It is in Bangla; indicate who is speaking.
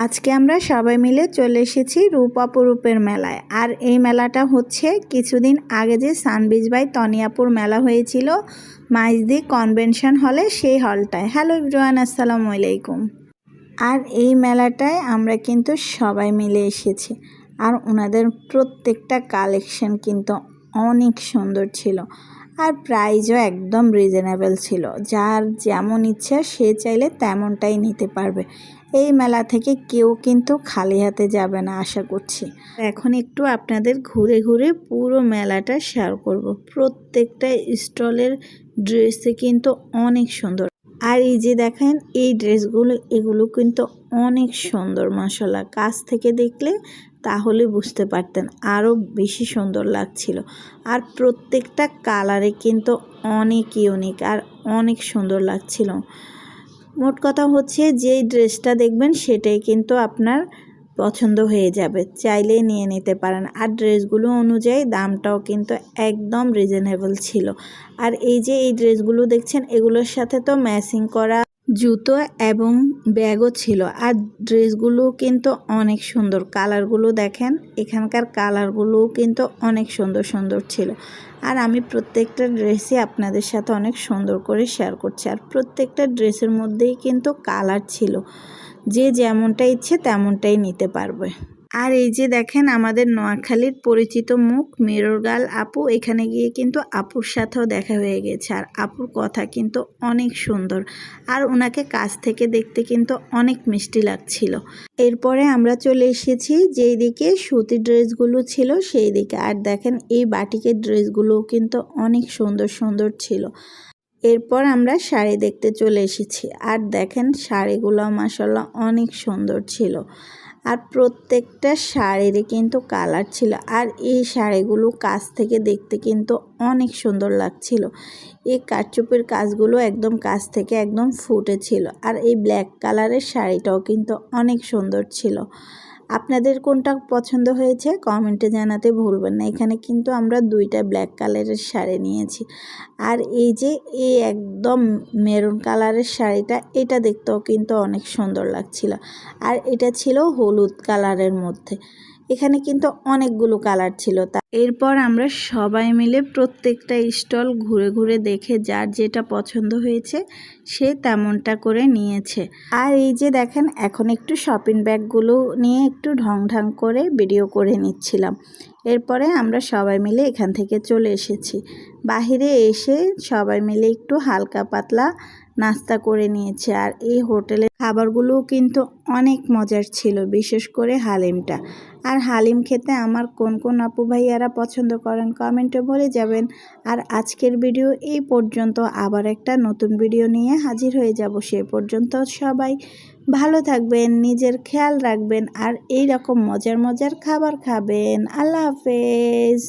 Speaker 1: আজকে আমরা সবাই মিলে চলে এসেছি রূপাপুরূপের মেলায়। আর এই মেলাটা হচ্ছে কিছুদিন আগে যে সানবিজ বাই তনিয়াপুর মেলা হয়েছিল, মাইজদি কনভেনশন হলে সেই হলটায়। হ্যালো ইব্রান আসসালামু আলাইকুম। আর এই মেলাটায় আমরা কিন্তু সবাই মিলে এসেছি। আর ওনাদের প্রত্যেকটা কালেকশন কিন্তু অনেক সুন্দর ছিল। আর প্রাইজও একদম রিজনেবল ছিল। যার যেমন ইচ্ছা সে চাইলে তেমনটাই নিতে পারবে। এই মেলা থেকে কেউ কিন্তু খালি হাতে যাবে না, আশা করছি। এখন একটু আপনাদের ঘুরে ঘুরে পুরো মেলাটা শেয়ার করব। প্রত্যেকটা স্টলের ড্রেসে কিন্তু অনেক সুন্দর। আর এই যে দেখেন, এই ড্রেসগুলো এগুলো কিন্তু অনেক সুন্দর মশলা কাছ থেকে দেখলে তাহলে বুঝতে পারতেন আরও বেশি সুন্দর লাগছিল। আর প্রত্যেকটা কালারে কিন্তু অনেক ইউনিক আর অনেক সুন্দর লাগছিল। মোট কথা হচ্ছে, যেই ড্রেসটা দেখবেন সেটাই কিন্তু আপনার পছন্দ হয়ে যাবে। চাইলে নিয়ে নিতে পারেন। আর ড্রেসগুলো অনুযায়ী দামটাও কিন্তু একদম রিজনেবল ছিল। আর এই যে এই ড্রেসগুলো দেখছেন, এগুলোর সাথে তো ম্যাচিং করা জুতো এবং ব্যাগও ছিল। আর ড্রেসগুলো কিন্তু অনেক সুন্দর। কালারগুলো দেখেন, এখানকার কালারগুলোও কিন্তু অনেক সুন্দর সুন্দর ছিল। আর আমি প্রত্যেকটা ড্রেসই আপনাদের সাথে অনেক সুন্দর করে শেয়ার করছি। আর প্রত্যেকটা ড্রেসের মধ্যেই কিন্তু কালার ছিল। যে যেমনটা ইচ্ছে তেমনটাই নিতে পারবে। আর এই যে দেখেন আমাদের নোয়াখালীর পরিচিত মুখ মেররগাল আপু, এখানে গিয়ে কিন্তু আপুর সাথেও দেখা হয়ে গেছে। আর আপুর কথা কিন্তু অনেক সুন্দর। আর ওনাকে কাছ থেকে দেখতে কিন্তু অনেক মিষ্টি লাগছিল। এরপরে আমরা চলে এসেছি যেই দিকে সুতি ড্রেসগুলো ছিল সেই দিকে আর দেখেন এই বাটিকের ড্রেসগুলোও কিন্তু অনেক সুন্দর সুন্দর ছিল। এরপর আমরা শাড়ি দেখতে চলে এসেছি। আর দেখেন শাড়িগুলো মাসাল্লাহ অনেক সুন্দর ছিল। আর প্রত্যেকটা শাড়িরই কিন্তু কালার ছিল। আর এই শাড়িগুলো কাছ থেকে দেখতে কিন্তু অনেক সুন্দর লাগছিল। এই কারচুপের কাজগুলো একদম কাছ থেকে একদম ফুটেছিল আর এই ব্ল্যাক কালারের শাড়িটাও কিন্তু অনেক সুন্দর ছিল। আপনাদের কোনটা পছন্দ হয়েছে কমেন্টে জানাতে ভুলবেন না। এখানে কিন্তু আমরা দুইটা ব্ল্যাক কালারের শাড়ি নিয়েছি। আর এই যে এই একদম মেরুন কালারের শাড়িটা, এটা দেখতেও কিন্তু অনেক সুন্দর লাগছিল। আর এটা ছিল হলুদ কালারের মধ্যে। এখানে কিন্তু অনেকগুলো কালার ছিল তা এরপর আমরা সবাই মিলে প্রত্যেকটা স্টল ঘুরে ঘুরে দেখে যার যেটা পছন্দ হয়েছে সে তেমনটা করে নিয়েছে। আর এই যে দেখেন, এখন একটু শপিং ব্যাগগুলো নিয়ে একটু ঢং ঢং করে ভিডিও করে নিচ্ছিলাম। এরপরে আমরা সবাই মিলে এখান থেকে চলে এসেছি। বাহিরে এসে সবাই মিলে একটু হালকা পাতলা নাস্তা করে নিয়েছে। আর এই হোটেলের খাবারগুলোও কিন্তু অনেক মজার ছিল, বিশেষ করে হালিমটা। আর হালিম খেতে আমার কোন কোন আপু ভাইয়ারা পছন্দ করেন কমেন্টে বলে যাবেন। আর আজকের ভিডিও এই পর্যন্ত, আবার একটা নতুন ভিডিও নিয়ে হাজির হয়ে যাব সে পর্যন্ত সবাই ভালো থাকবেন, নিজের খেয়াল রাখবেন, আর এই রকম মজার মজার খাবার খাবেন। আল্লাহ হাফেজ।